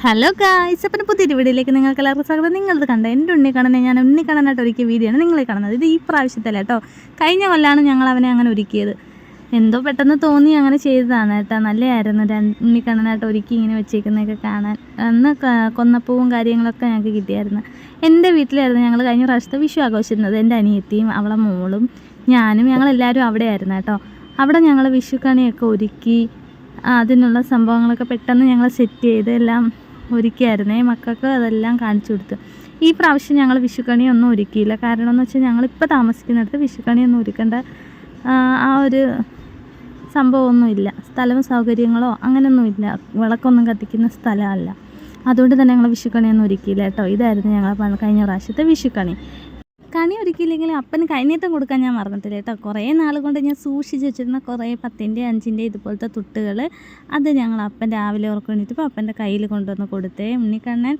Hello guys അപ്പം പുതിയൊരു വീഡിയോയിലേക്ക് നിങ്ങൾക്ക് എല്ലാവർക്കും സ്വാഗതം. നിങ്ങളത് കണ്ട എന്റെ ഉണ്ണി കാണുന്നത് ഞാൻ ഉണ്ണി കാണാനായിട്ട് ഒരുക്കിയ വീഡിയോ ആണ് നിങ്ങളെ കാണുന്നത്. ഇത് ഈ പ്രാവശ്യത്തല്ല കേട്ടോ കഴിഞ്ഞ കൊല്ലാണ് ഞങ്ങൾ അവനെ അങ്ങനെ ഒരുക്കിയത്. എന്തോ പെട്ടെന്ന് തോന്നി അങ്ങനെ ചെയ്തതാണ് കേട്ടോ. നല്ലതായിരുന്നു. ഉണ്ണി കാണാനായിട്ട് ഒരുക്കി ഇങ്ങനെ വെച്ചേക്കുന്നതൊക്കെ കാണാൻ അന്ന് കൊന്നപ്പൂവും കാര്യങ്ങളൊക്കെ ഞങ്ങൾക്ക് കിട്ടിയായിരുന്നു. എന്റെ വീട്ടിലായിരുന്നു ഞങ്ങൾ കഴിഞ്ഞ പ്രാവശ്യത്തെ വിഷു ആഘോഷിച്ചിരുന്നത്. എന്റെ അനിയത്തിയും അവളെ മോളും ഞാനും ഞങ്ങളെല്ലാവരും അവിടെയായിരുന്നു കേട്ടോ. അവിടെ ഞങ്ങൾ വിഷുക്കണിയൊക്കെ ഒരുക്കി അതിനുള്ള സംഭവങ്ങളൊക്കെ പെട്ടെന്ന് ഞങ്ങൾ സെറ്റ് ചെയ്ത് എല്ലാം ഒരുക്കിയായിരുന്നേ. മക്കൾക്ക് അതെല്ലാം കാണിച്ചു കൊടുത്തു. ഈ പ്രാവശ്യം ഞങ്ങൾ വിഷുക്കണിയൊന്നും ഒരുക്കിയില്ല. കാരണം എന്ന് വെച്ചാൽ ഞങ്ങളിപ്പോൾ താമസിക്കുന്നിടത്ത് വിഷുക്കണിയൊന്നും ഒരുക്കേണ്ട ആ, ഒരു സംഭവമൊന്നുമില്ല സ്ഥലവും സൗകര്യങ്ങളോ അങ്ങനെയൊന്നുമില്ല വിളക്കൊന്നും കത്തിക്കുന്ന സ്ഥലമല്ല. അതുകൊണ്ട് തന്നെ ഞങ്ങൾ വിഷുക്കണിയൊന്നും ഒരുക്കിയില്ല കേട്ടോ. ഇതായിരുന്നു ഞങ്ങളെ കഴിഞ്ഞ പ്രാവശ്യത്തെ വിഷുക്കണി. കണി ഒരുക്കിയില്ലെങ്കിൽ അപ്പന് കൈനീട്ടം കൊടുക്കാൻ ഞാൻ മറന്നിട്ടില്ല കേട്ടോ. കുറേ നാൾ കൊണ്ട് ഞാൻ സൂക്ഷിച്ച് വെച്ചിരുന്ന കുറേ പത്തിന്റെ അഞ്ചിന്റെ ഇതുപോലത്തെ തുട്ടുകൾ അത് ഞങ്ങൾ അപ്പൻ രാവിലെ ഉറക്കം വേണ്ടിയിട്ട് അപ്പന്റെ കയ്യിൽ കൊണ്ടുവന്ന് കൊടുത്തേ. ഉണ്ണിക്കണ്ണൻ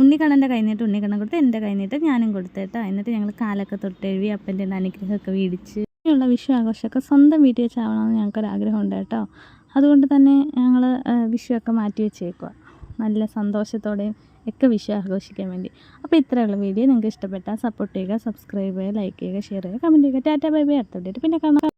ഉണ്ണിക്കണ്ണന്റെ കൈനീട്ടം ഉണ്ണിക്കണ്ണൻ കൊടുത്ത് എന്റെ കൈനീട്ടം ഞാനും കൊടുത്തേട്ടോ എന്നിട്ട് ഞങ്ങൾ കാലൊക്കെ തൊട്ടെഴുതി അപ്പന്റെ അനുഗ്രഹമൊക്കെ വീടിച്ച് ഇങ്ങനെയുള്ള വിഷു ആഘോഷമൊക്കെ സ്വന്തം വീട്ടിൽ വെച്ചാവണമെന്ന് ഞങ്ങൾക്കൊരാഗ്രഹമുണ്ട് കേട്ടോ. അതുകൊണ്ട് തന്നെ ഞങ്ങൾ വിഷുവൊക്കെ മാറ്റി വെച്ചേക്കുക നല്ല സന്തോഷത്തോടെയും ഒക്കെ വിഷു ആഘോഷിക്കാൻ വേണ്ടി. അപ്പോൾ ഇത്രയുള്ള വീഡിയോ നിങ്ങൾക്ക് ഇഷ്ടപ്പെട്ടാൽ സപ്പോർട്ട് ചെയ്യുക സബ്സ്ക്രൈബ് ചെയ്യുക ലൈക്ക് ചെയ്യുക ഷെയർ ചെയ്യുക കമന്റ് ചെയ്യുക. Tata bye bye. അടുത്ത വീഡിയോ പിന്നെ കാണാം.